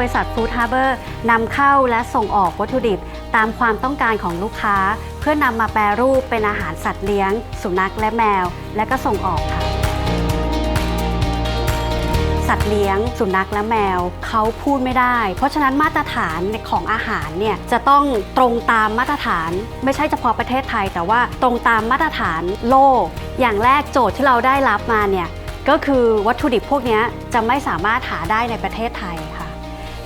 บริษัท Food Harbor นำเข้าและส่งออกวัตถุดิบ ตามความต้องการของลูกค้า เพื่อนำมาแปรรูปเป็นอาหารสัตว์เลี้ยง สุนัขและแมว และก็ส่งออกค่ะ สัตว์เลี้ยง สุนัขและแมวเขาพูดไม่ได้ เพราะฉะนั้นมาตรฐานของอาหารเนี่ยจะต้องตรงตามมาตรฐาน ไม่ใช่เฉพาะประเทศไทย แต่ว่าตรงตามมาตรฐานโลก อย่างแรกโจทย์ที่เราได้รับมาเนี่ยก็คือวัตถุดิบพวกนี้จะไม่สามารถหาได้ในประเทศไทยค่ะ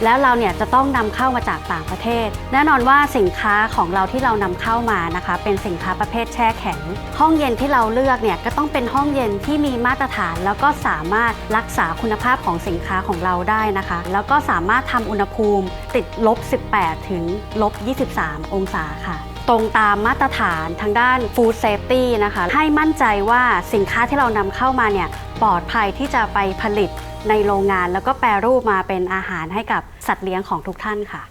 แล้วเราเนี่ยจะต้องนำเข้ามาจากต่างประเทศ แน่นอนว่าสินค้าของเราที่เรานำเข้ามานะคะ เป็นสินค้าประเภทแช่แข็ง ห้องเย็นที่เราเลือกเนี่ยก็ต้องเป็นห้องเย็นที่มีมาตรฐาน แล้วก็สามารถรักษาคุณภาพของสินค้าของเราได้นะคะ แล้วก็สามารถทำอุณหภูมิติดลบ 18 ถึงลบ 23 องศาค่ะ ตรงตามมาตรฐานทางด้าน Food Safety นะคะ ให้มั่นใจว่าสินค้าที่เรานำเข้ามาเนี่ยปลอดภัยที่จะไปผลิตในโรงงาน แล้วก็แปรรูปมาเป็นอาหารให้กับสัตว์เลี้ยงของทุกท่านค่ะ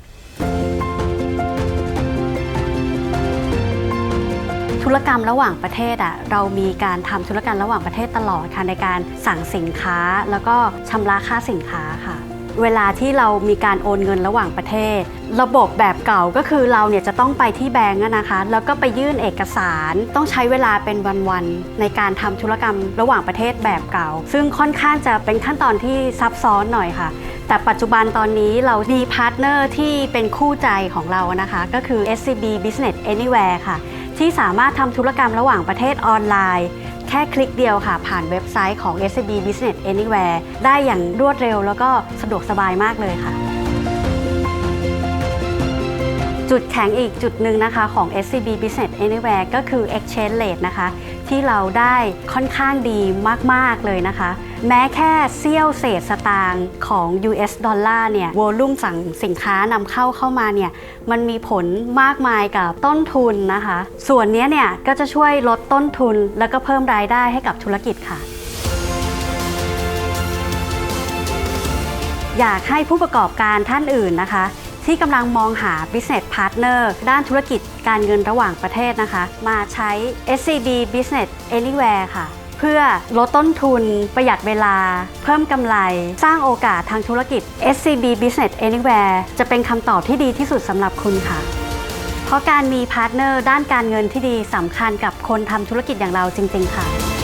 ธุรกรรมระหว่างประเทศอะเรามีการทำธุรกรรมระหว่างประเทศตลอดค่ะในการสั่งสินค้า แล้วก็ชำระค่าสินค้าค่ะ เวลาที่เรามีการโอนเงินระหว่างประเทศ ระบบแบบเก่าก็คือเราเนี่ยจะต้องไปที่แบงก์นะคะ แล้วก็ไปยื่นเอกสาร ต้องใช้เวลาเป็นวันๆในการทำธุรกรรมระหว่างประเทศแบบเก่า ซึ่งค่อนข้างจะเป็นขั้นตอนที่ซับซ้อนหน่อยค่ะ แต่ปัจจุบันตอนนี้เรามีพาร์ทเนอร์ที่เป็นคู่ใจของเรานะคะ ก็คือ SCB Business Anywhere ค่ะ ที่สามารถทำธุรกรรมระหว่างประเทศออนไลน์ แค่คลิกเดียวค่ะ ผ่านเว็บไซต์ของ SCB Business Anywhere ได้อย่างรวดเร็วแล้วก็สะดวกสบายมากเลยค่ะ จุดแข็งอีกจุดหนึ่งนะคะของ SCB Business Anywhere ก็คือ Exchange Rate นะคะ ที่เราได้ค่อนข้างดีมาก ๆ เลยนะคะ แม้แค่เสี้ยวเศษสตางค์ของ US ดอลลาร์เนี่ยวอลุ่มสั่งสินค้านำเข้าเข้ามาเนี่ยมันมีผลมากมายกับต้นทุนนะคะ ส่วนนี้เนี่ยก็จะช่วยลดต้นทุนแล้วก็เพิ่มรายได้ให้กับธุรกิจค่ะอยากให้ผู้ประกอบการท่านอื่นนะคะ ที่กำลังมองหา business partner ด้านธุรกิจการเงินระหว่างประเทศนะคะ มาใช้ SCB Business Anywhere ค่ะ เพื่อลดต้นทุน ประหยัดเวลา เพิ่มกำไร สร้างโอกาสทางธุรกิจ SCB Business Anywhere จะเป็นคำตอบที่ดีที่สุดสำหรับคุณค่ะ เพราะการมีพาร์ทเนอร์ด้านการเงินที่ดีสำคัญกับคนทำธุรกิจอย่างเราจริง ๆ ค่ะ